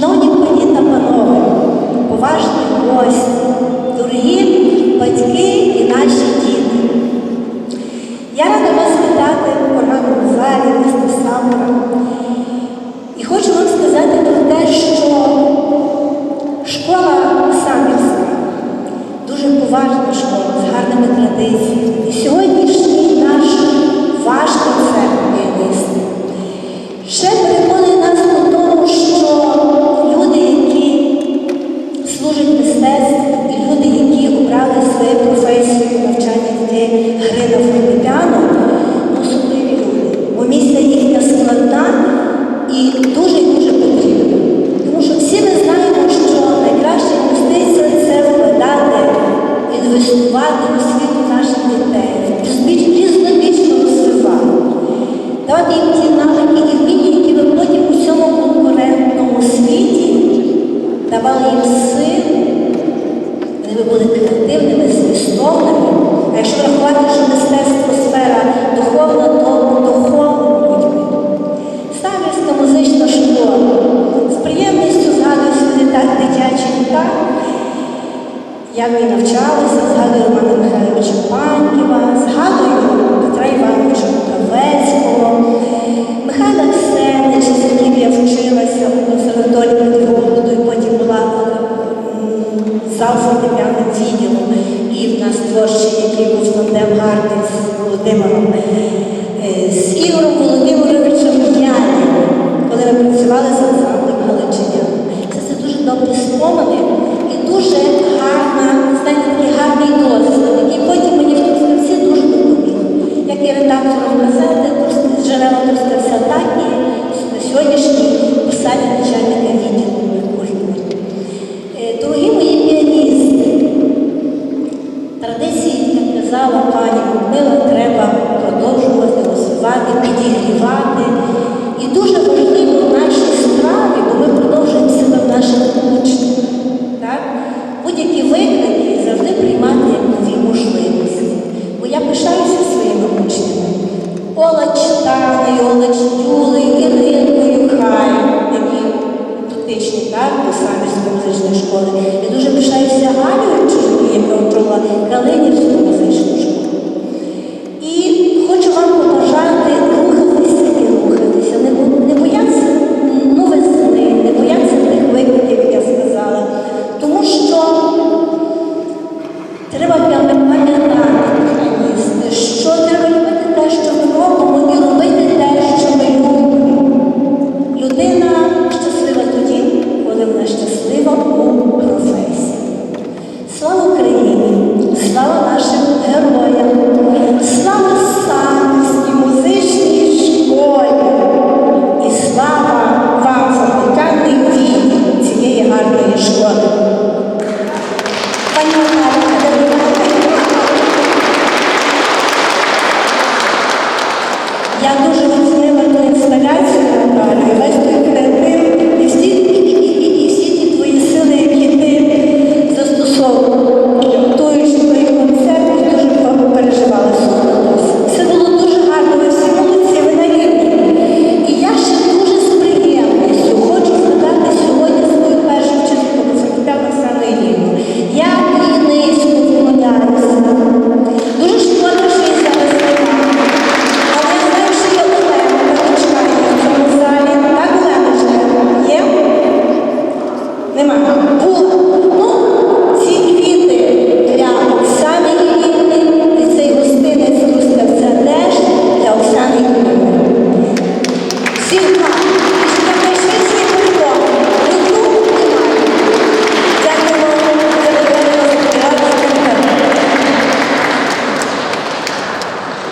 Шановні пані та панове, поважні гості, дорогі батьки і наші діти. Я рада вас вітати в програму залі міста Самбора. І хочу вам сказати про те, що школа Самбірська дуже поважна школа з гарними традиціями. Вони будете креативними, змістовними. А якщо врахувати, що мистецтво сфера духовна, то духовними людьми. Самівська музична школа з приємністю згадую свій дитячі літа. як і навчалися згадую Романа Михайловича Панківа, фортепіанним відділом, і в нас творчий, який був тандем гарний з Володимиром, е, з Ігорем Володимировичем Яніним, коли ми працювали з ансамблем Галичиня. Це все дуже добрі спомини і дуже гарна, знаєте, такий гарний досвід, який потім мені в Трускавці дуже допоміг. Як і редактором «Трус- джерела Трускавця, так і на сьогоднішній посаді начальника відділу як казала пані Людмила, треба продовжувати розвивати, підігрівати. І дуже важливо в нашій справі, бо ми продовжуємо себе в наших. Так? Будь-які виклики завжди приймати як нові можливості. Бо я пишаюся своїми учнями. Олач Таною, Олач Юлею, Іринкою Хай, які дотичні так, до Самірської музичної школи. Я дуже пишаюся Галею Чужою, яка очолила Калинівську Слава нашим героям!